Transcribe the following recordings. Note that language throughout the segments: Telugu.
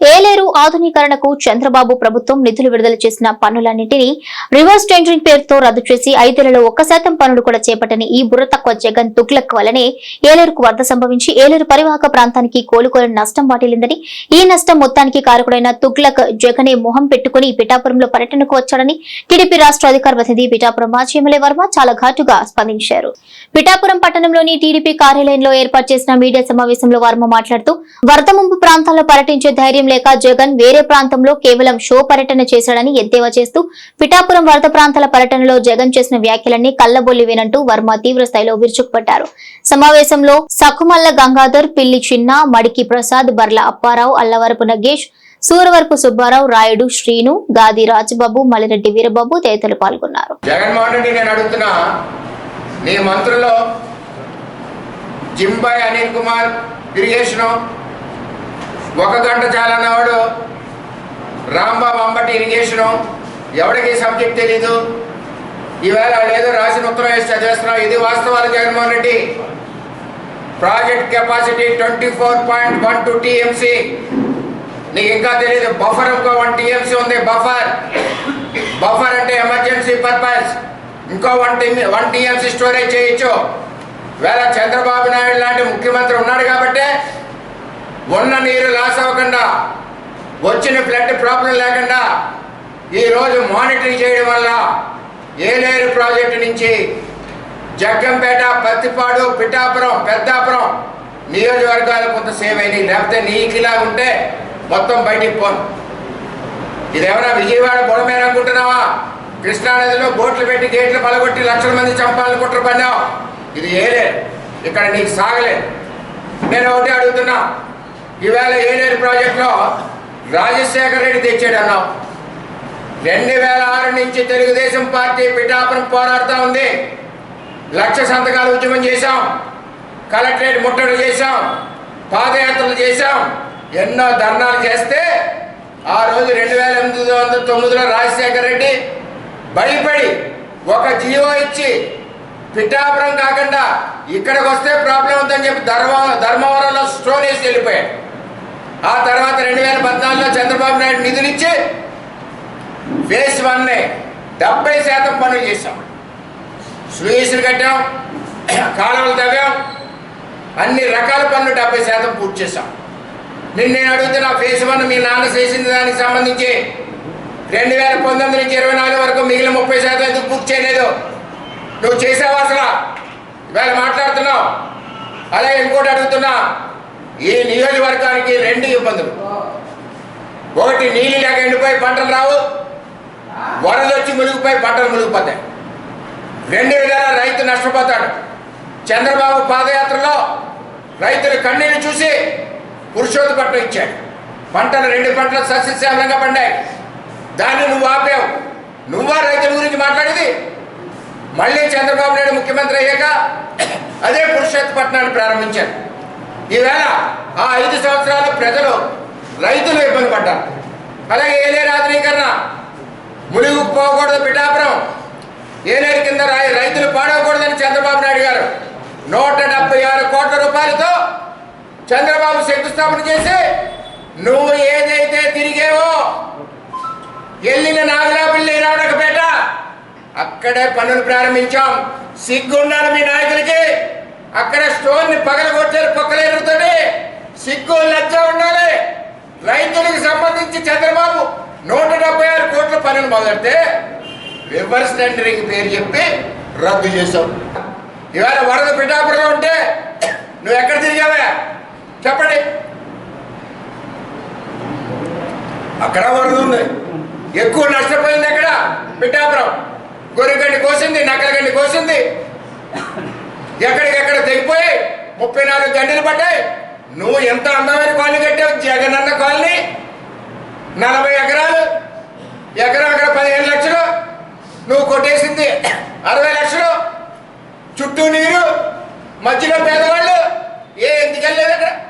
ఏలేరు ఆధునీకరణకు చంద్రబాబు ప్రభుత్వం నిధులు విడుదల చేసిన పనులన్నింటినీ రివర్స్ టెండరింగ్ పేరుతో రద్దు చేసి ఐదేళ్ళలో ఒక్క శాతం పనులు కూడా చేపట్టని ఈ బుర్ర తక్కువ జగన్ తుగ్లక్ వలనే ఏలేరుకు వరద సంభవించి ఏలేరు పరివాహక ప్రాంతానికి కోలుకోలేని నష్టం వాటిల్లిందని ఈ నష్టం మొత్తానికి కారకుడైన తుగ్లక్ జగనే మొహం పెట్టుకుని పిఠాపురంలో పర్యటనకు వచ్చాడని టీడీపీ రాష్ట్ర అధికార ప్రతినిధి పిఠాపురం మాజీ ఎమ్మెల్యే వర్మ చాలా ఘాటుగా స్పందించారు. పిఠాపురం పట్టణంలోని టీడీపీ కార్యాలయంలో ఏర్పాటు చేసిన మీడియా సమావేశంలో వర్మ మాట్లాడుతూ వరద ముంపు ప్రాంతాల్లో పర్యటించే ధైర్యం లేక జగన్ వేరే ప్రాంతంలో కేవలం షో పర్యటన చేశాడని ఎద్దేవా చేస్తూ పిఠాపురం వరద ప్రాంతాల పర్యటనలో జగన్ చేసిన వ్యాఖ్యలన్నీ కల్లబొల్లివేనంటూ వర్మ తీవ్ర స్థాయిలో విరుచుకుపడ్డారు. సమావేశంలో సకుమల్ల గంగాధర్ పిల్లి చిన్న మడికి ప్రసాద్ బర్ల అప్పారావు అల్లవరపు నగేష్ సూరవరపు సుబ్బారావు రాయుడు శ్రీను గాది రాజబాబు మలిరెడ్డి వీరబాబు తదితరులు పాల్గొన్నారు. జగన్మోహన్ రెడ్డి నేను అడుగుతున్నా నీ జింబాయ్ అనిల్ కుమార్ ఒక గంట చాలన్నవాడు రాంబాబు అంబటి ఇరిగేషను ఎవడికి సబ్జెక్ట్ తెలీదు? ఈవేళ ఏదో రాసిన ఉత్తరం వేసి చదివేస్తున్నావు ఇది వాస్తవాలు Jaganmohan Reddy. Project capacity twenty four point one two TMC. నీకు ఇంకా తెలియదు బఫర్ ఇంకో వన్ టీఎంసీ ఉంది. బఫర్. బఫర్ అంటే ఎమర్జెన్సీ పర్పస్. ఇంకో one T one TMC storage చేయొచ్చు. వేళ చంద్రబాబు నాయుడు లాంటి ముఖ్యమంత్రి ఉన్నాడు కాబట్టి ఉన్న నీరు లాస్ అవ్వకుండా వచ్చిన ఫ్లడ్ ప్రాబ్లం లేకుండా ఈరోజు మానిటరింగ్ చేయడం వల్ల ఏలేరు ప్రాజెక్టు నుంచి జగ్గంపేట పత్తిపాడు పిఠాపురం పెద్దాపురం నియోజకవర్గాలు కొంత సేవ్ అయినాయి. లేకపోతే నీకిలా ఉంటే మొత్తం బయటికి పోను. ఇదేమైనా విజయవాడ బుడమేర అనుకుంటున్నావా? కృష్ణానదిలో బోట్లు పెట్టి గేట్లు పలగొట్టి లక్షల మంది చంపాలనుకుంటున్నారు పన్నావు ఇది ఏలే. ఇక్కడ నీకు సాగలేదు. నేను ఒకటి అడుగుతున్నా. ఈవేళ ఏలేరు ప్రాజెక్టులో రాజశేఖర రెడ్డి తెచ్చాడు అన్నాం రెండు వేల ఆరు నుంచి తెలుగుదేశం పార్టీ పిఠాపురం పోరాడుతూ ఉంది. లక్ష సంతకాలు ఉద్యమం చేశాం. కలెక్టరేట్ ముట్టడి చేశాం. పాదయాత్రలు చేశాం. ఎన్నో ధర్నాలు చేస్తే ఆ రోజు రెండు వేల ఎనిమిది వందల తొమ్మిదిలో రాజశేఖర రెడ్డి భయపడి ఒక జీవో ఇచ్చి పిఠాపురం కాకుండా ఇక్కడికి వస్తే ప్రాబ్లం ఉందని చెప్పి ధర్మ ధర్మవరంలో స్టోన్ వేసి వెళ్ళిపోయాడు. ఆ తర్వాత రెండు వేల పద్నాలుగులో చంద్రబాబు నాయుడు నిధులిచ్చి ఫేస్ వన్నే డెబ్బై శాతం పనులు చేశాం. స్లూయిస్లు కట్టాం కాలువలు తవ్వాం అన్ని రకాల పనులు డెబ్బై శాతం పూర్తి చేశాం. నిన్న నేను అడుగుతున్నా ఫేస్ వన్ మీ నాన్న చేసిన దానికి సంబంధించి రెండు వేల పంతొమ్మిది నుంచి ఇరవై నాలుగు వరకు మిగిలిన ముప్పై శాతం ఎందుకు పూర్తి చేయలేదు? నువ్వు చేసావా అసలు? ఇవాళ మాట్లాడుతున్నావు. అలాగే ఇంకోటి అడుగుతున్నా ఈ నియోజకవర్గానికి రెండు ఇబ్బందులు. ఒకటి నీళ్ళు లేక ఎండిపోయి పంటలు రావు. వరద వచ్చి మునిగిపోయి పంటలు మునిగిపోతాయి. రెండు విధాల రైతు నష్టపోతాడు. చంద్రబాబు పాదయాత్రలో రైతుల కన్నీరు చూసి పురుషోత్తపట్నం ఇచ్చాడు. పంటలు రెండు పంటలు సస్యశ్యామలంగా పండాయి. దాన్ని నువ్వు ఆపావు. నువ్వా రైతుల గురించి మాట్లాడేది? మళ్ళీ చంద్రబాబు నాయుడు ముఖ్యమంత్రి అయ్యాక అదే పురుషోత్తపట్నాన్ని ప్రారంభించాడు ఈవేళ ఆ ఐదు సంవత్సరాల ప్రజలు రైతులు ఇబ్బంది పడ్డారు. అలాగే ఏలేరు ఆధునీకరణ మునిగి పోకూడదు పిఠాపురం ఏలేరు కింద రైతులు పాడవకూడదని చంద్రబాబు నాయుడు గారు నూట డెబ్బై ఆరు కోట్ల రూపాయలతో చంద్రబాబు శంకుస్థాపన చేసి నువ్వు ఏదైతే తిరిగేవో వెళ్ళిన నాగలాపిల్లి రావడకపేట అక్కడే పనులు ప్రారంభించాం. సిగ్గుండాలి మీ నాయకులకి. అక్కడ స్టోన్ని పగలగొట్టారు పొక్కలేరుతోటి సిగ్గు లజ్జ ఉండాలి. రైతులకు సంబంధించి చంద్రబాబు నూట డెబ్బై ఆరు కోట్ల పనులు మొదలెడితే రివర్స్ టెండరింగ్ పేరు చెప్పి రద్దు చేశావు ఇవాళ వరద పిఠాపురంలో ఉంటే నువ్వు ఎక్కడ తిరిగావా? చెప్పండి. అక్కడ వరద ఉంది. ఎక్కువ నష్టపోయింది ఎక్కడ? పిఠాపురం. గొర్రెగడ్డి కోసింది నక్కలగడ్డి కోసింది. ఎక్కడికెక్కడ తెగిపోయి ముప్పై నాలుగు గంటలు పడ్డాయి నువ్వు ఎంత అందమైన కాలనీ కట్టావు? జగనన్న కాలనీ. నలభై ఎకరాలు. ఎకరం అక్కడ పదిహేను లక్షలు. నువ్వు కొట్టేసింది అరవై లక్షలు. చుట్టూ నీరు. మధ్యలో పేదవాళ్ళు. ఏ ఎందుకు వెళ్ళలేదు అక్కడ?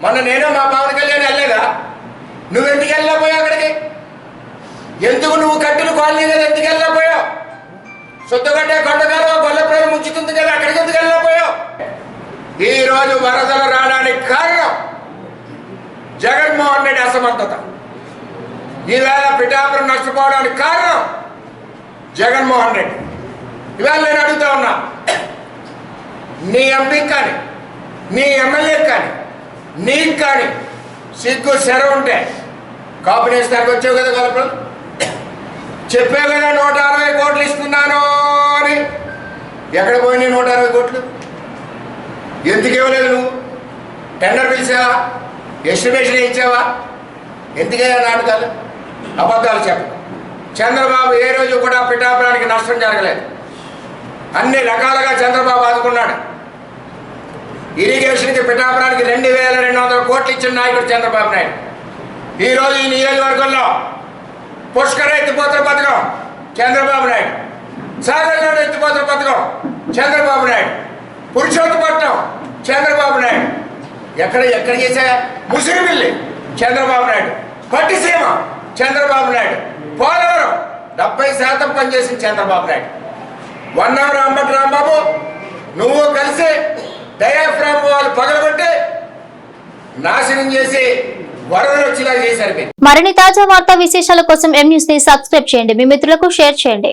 మొన్న నేను మా పవన్ కళ్యాణ్ వెళ్ళలేదా? నువ్వు ఎందుకు వెళ్ళలేకపోయావు అక్కడికి? ఎందుకు నువ్వు కట్టిన కాలనీ కదా ఎందుకు వెళ్ళలేకపోయావు? శుద్ధగడ్డ కొండగారు ముంచుతుంది కదా అక్కడికి ఎందుకు వెళ్ళకపోయావు ఈరోజు వరదలు రావడానికి కారణం జగన్మోహన్ రెడ్డి అసమర్థత. ఈవేళ పిఠాపురం నష్టపోవడానికి కారణం జగన్మోహన్ రెడ్డి. ఇవాళ నేను అడుగుతా ఉన్నా నీ ఎంపీ కానీ నీ ఎమ్మెల్యే కానీ నీకు కానీ సిగ్గు శర ఉంటే కాంబినేషన్కి వచ్చావు కదా కలపలు చెప్పావు కదా నూట అరవై కోట్లు ఇస్తున్నాను. ఎక్కడ పోయినాయి నూట అరవై కోట్లు? ఎందుకు ఇవ్వలేదు నువ్వు? టెండర్ పిలిచావా? ఎస్టిమేషన్ ఇచ్చావా? ఎందుకయ్యా నాటకాలు? అబద్ధాలు చెప్పు చంద్రబాబు ఏ రోజు కూడా పిఠాపురానికి నష్టం జరగలేదు. అన్ని రకాలుగా చంద్రబాబు ఆదుకున్నాడు. ఇరిగేషన్కి పిఠాపురానికి రెండు వేల రెండు వందల కోట్లు ఇచ్చిన నాయకుడు చంద్రబాబు నాయుడు. ఈరోజు ఈ నియోజకవర్గంలో పుష్కర ఎత్తిపోతల పథకం చంద్రబాబు నాయుడు. సాధారణ ఎత్తిపోతల పథకం. చంద్రబాబు నాయుడు. పురుషోత్తపట్నం చంద్రబాబు నాయుడు. ఎక్కడ ఎక్కడ చేశా? ముసిరిమిల్లి చంద్రబాబు నాయుడు. పట్టిసీమ. చంద్రబాబు నాయుడు. పోలవరం. డెబ్బై శాతం పనిచేసింది Chandrababu Naidu. One hour Ambati Rambabu. నువ్వు కలిసి డయాఫ్రామ్ వాళ్ళు పగలగొట్టి నాశనం చేసి మరిన్ని తాజా వార్తా విశేషాల కోసం ఎం న్యూస్ని సబ్స్క్రైబ్ చేయండి. మీ మిత్రులకు షేర్ చేయండి.